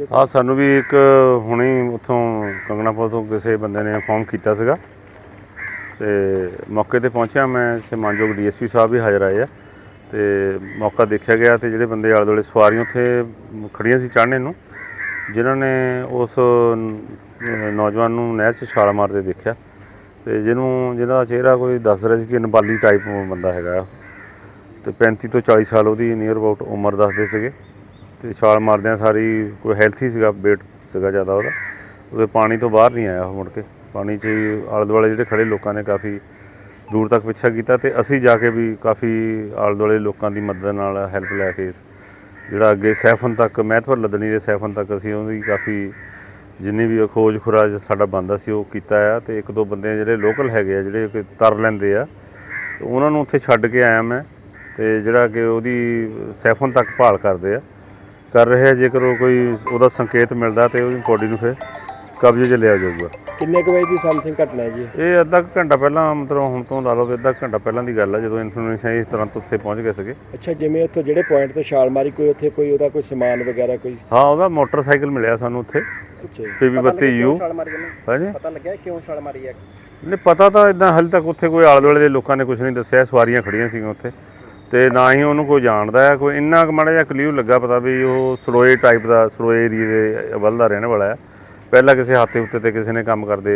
ਸਕਦੇ ਆ ਸਾਨੂੰ ਵੀ ਇੱਕ ਹੁਣੇ ਉੱਥੋਂ ਕੰਗਣਾਪੁਰ ਤੋਂ ਕਿਸੇ ਬੰਦੇ ਨੇ ਇਨਫੋਰਮ ਕੀਤਾ ਸੀਗਾ। ਤੇ ਮੌਕੇ ਤੇ ਪਹੁੰਚਿਆ ਮੈਂ ਤੇ ਮਾਨਯੋਗ ਡੀਐਸਪੀ ਸਾਹਿਬ ਵੀ ਹਾਜ਼ਰ ਆਏ ਆ। ਤੇ ਮੌਕਾ ਦੇਖਿਆ ਗਿਆ ਤੇ ਜਿਹੜੇ ਬੰਦੇ ਆਲੇ ਦੁਆਲੇ ਸਵਾਰੀਆਂ ਉੱਥੇ ਖੜੀਆਂ ਸੀ ਚੜ੍ਹਨੇ ਨੂੰ, ਜਿਨ੍ਹਾਂ ਨੇ ਉਸ ਨੌਜਵਾਨ ਨੂੰ ਨਹਿਰ 'ਚ ਛਾਲ ਮਾਰਦੇ ਦੇਖਿਆ। ਤੇ ਜਿਹਨੂੰ, ਜਿਹਦਾ ਚਿਹਰਾ ਕੋਈ ਦੱਸ ਰਿਹਾ ਸੀ ਕਿ ਨਬਾਲੀ ਟਾਈਪ ਬੰਦਾ ਹੈਗਾ ਤੇ 35 ਤੋਂ 40 ਸਾਲ ਉਹਦੀ ਨੀਅਰ ਅਬਾਊਟ ਉਮਰ ਦੱਸਦੇ ਸੀਗੇ। ਤੇ ਛਾਲ ਮਾਰਦਿਆਂ ਸਾਰੀ ਕੋਈ ਹੈਲਥੀ ਸੀਗਾ, weight ਸੀਗਾ ਜ਼ਿਆਦਾ ਉਹਦਾ। ਉਹਦੇ ਪਾਣੀ ਤੋਂ ਬਾਹਰ ਨਹੀਂ ਆਇਆ ਉਹ ਮੁੜ ਕੇ। ਪਾਣੀ 'ਚ ਹੀ ਆਲੇ ਦੁਆਲੇ ਜਿਹੜੇ ਖੜੇ ਲੋਕਾਂ ਨੇ ਕਾਫੀ ਦੂਰ ਤੱਕ ਪਿੱਛਾ ਕੀਤਾ ਤੇ ਅਸੀਂ ਜਾ ਕੇ ਵੀ ਕਾਫੀ ਆਲੇ ਦੁਆਲੇ ਲੋਕਾਂ ਦੀ ਮਦਦ ਨਾਲ ਹੈਲਪ ਲੈ ਕੇ ਜਿਹੜਾ ਅੱਗੇ ਸੈਫਨ ਤੱਕ, ਮਹਿਤਵਰ ਲੱਦਣੀ ਦੇ ਸੈਫਨ ਤੱਕ ਅਸੀਂ ਉਹਦੀ ਕਾਫੀ ਜਿੰਨੀ ਵੀ ਖੋਜ ਖੁਰਾਜ ਸਾਡਾ ਬੰਦਾ ਸੀ ਉਹ ਕੀਤਾ ਆ ਤੇ ਇੱਕ ਦੋ ਬੰਦੇ ਜਿਹੜੇ ਲੋਕਲ ਹੈਗੇ ਆ, ਜਿਹੜੇ ਕਿ ਤਰ ਲੈਂਦੇ ਆ, ਤੇ ਉਹਨਾਂ ਨੂੰ ਉੱਥੇ ਛੱਡ ਕੇ ਆਇਆ ਮੈਂ ਤੇ ਜਿਹੜਾ ਕਿ ਉਹਦੀ ਸੈਫਨ ਤੱਕ ਭਾਲ ਕਰਦੇ ਆ। ਕਰ ਰਹੇ ਆ ਜੇਕਰ ਉਹ ਕੋਈ ਉਹਦਾ ਸੰਕੇਤ ਮਿਲਦਾ ਤੇ ਉਹਦੀ ਬੋਡੀ ਨੂੰ ਫਿਰ ਕਬਜ਼ੇ 'ਚ ਲਿਆ ਜਾਊਗਾ। ਕਿੰਨੇ ਕੁ ਵਜੇ ਦੀ ਸਮਥਿੰਗ ਘਟਨਾ ਹੈ ਜੀ? ਇਹ? ਅੱਧਾ ਕੁ ਘੰਟਾ ਪਹਿਲਾਂ ਮਤਲਬ ਹੁਣ ਤੋਂ ਲਾ ਲਓ ਵੀ ਅੱਧਾ ਕੁ ਘੰਟਾ ਪਹਿਲਾਂ ਦੀ ਗੱਲ ਆ ਜਦੋਂ ਇਨਫੋਰਮੇਸ਼ਨ ਇਸ ਤਰ੍ਹਾਂ ਉੱਥੇ ਪਹੁੰਚ ਗਏ ਸੀਗੇ। ਅੱਛਾ ਜਿਵੇਂ ਉੱਥੋਂ ਜਿਹੜੇ ਪੁਆਇੰਟ ਤੋਂ ਛਾਲ ਮਾਰੀ ਕੋਈ ਉੱਥੇ ਕੋਈ ਉਹਦਾ ਕੋਈ ਸਮਾਨ ਵਗੈਰਾ ਕੋਈ ਹਾਂ ਉਹਦਾ ਮੋਟਰਸਾਈਕਲ ਮਿਲਿਆ ਸਾਨੂੰ ਉੱਥੇ। ਅੱਛਾ ਜੀ। PV 32 U. ਹਾਂਜੀ। ਪਤਾ ਲੱਗਿਆ ਕਿਉਂ ਛਾਲ ਮਾਰੀ ਹੈ? ਨਹੀਂ ਪਤਾ ਤਾਂ ਇਦਾਂ ਹਾਲੇ ਤੱਕ ਉੱਥੇ ਕੋਈ ਆਲੇ ਦੁਆਲੇ ਦੇ ਲੋਕਾਂ ਨੇ ਕੁਝ ਨਹੀਂ ਦੱਸਿਆ ਸਵਾਰੀਆਂ ਖੜੀਆਂ ਸੀਗੀਆਂ ਉੱਥੇ। ਤੇ ਨਾ ਹੀ ਉਹਨੂੰ ਕੋਈ ਜਾਣਦਾ ਹੈ ਕੋਈ ਇੰਨਾ ਕੁ ਮਾੜਾ ਜਿਹਾ ਕਲੀਅਰ ਲੱਗਾ ਪਤਾ ਵੀ ਉਹ ਸਰੋਏ ਟਾਈਪ ਦਾ ਸਰੋਏ ਏਰੀਏ ਦੇ ਵੱਲ ਦਾ ਰਹਿਣ ਵਾਲਾ ਹੈ। ਪਹਿਲਾਂ ਕਿਸੇ ਹਾਤੇ ਉੱਤੇ ਤੇ ਕਿਸੇ ਨੇ ਕੰਮ ਕਰਦੇ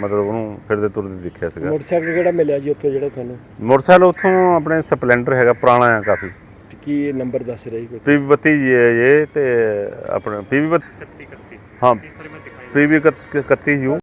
ਮਤਲਬ ਉਹਨੂੰ ਫਿਰਦੇ ਤੁਰਦੇ ਦੇਖਿਆ ਸੀਗਾ। ਮੋਟਰਸਾਈਕਲ ਕਿਹੜਾ ਮਿਲਿਆ ਜੀ ਉੱਥੋਂ ਜਿਹੜਾ ਤੁਹਾਨੂੰ? ਮੋਟਰਸਾਈਕਲ ਉੱਥੋਂ ਆਪਣੇ ਸਪਲੈਂਡਰ ਹੈਗਾ ਪੁਰਾਣਾ ਆ ਕਾਫੀ। ਕੀ ਨੰਬਰ ਦੱਸ ਰਹੀ ਕੋਈ? ਪੀਵੀ 32 ਇਹ ਤੇ ਆਪਣਾ ਪੀਵੀ ਹਾਂ ਪੀਵੀ 31 ਯੂ।